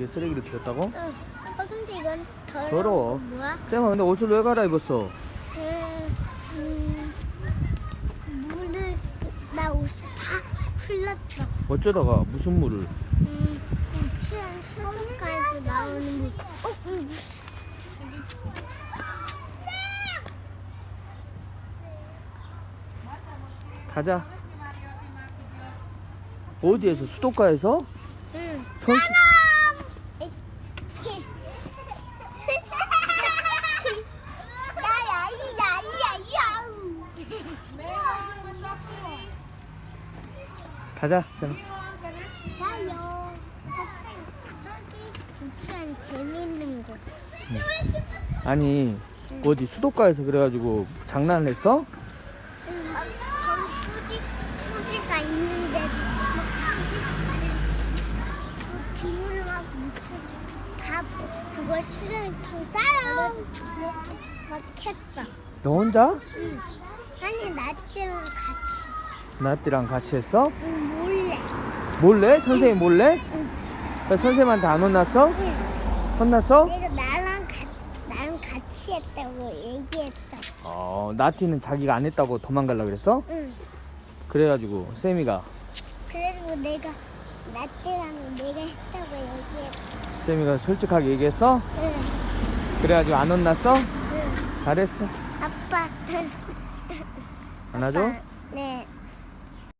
이게 쓰레기를 튀었다고? 응. 아빠 근데 이건 더러워. 더러워. 뭐야? 쌤아 근데 옷을 왜 갈아입었어? 음, 음, 물을 나 옷에 다 흘렀어. 어쩌다가 무슨 물을? 음, 우체한 수도까지 나오는 물. 어, 음, 무슨? 가자. 어디에서? 수도가에서? 응. 선수- 사람. 이렇게. 야야야야야. 가자. 자요. 저기 우체한 재밌는 곳. 아니 어디 수도가에서 그래가지고 장난을 했어? 응. 거기 수지 수지가 있는데 수지 그 비물 막 묻혀서 다 그걸 쓰레기통 싸요. 그렇게 막 했다. 너 혼자? 응. 아니 나랑 같이. 나띠랑 같이 했어? 응. 몰래? 선생님 몰래? 응. 왜 선생님한테 안 혼났어? 응. 혼났어? 내가 나랑 가, 나랑 같이 했다고 얘기했다. 어 나띠는 자기가 안 했다고 도망가려 그랬어? 응. 그래가지고 쌤이가 그래서 내가 나때랑 내가 했다고 얘기했다. 쌤이가 솔직하게 얘기했어? 응. 그래가지고 안 혼났어? 응. 잘했어 아빠. 안아줘? 네.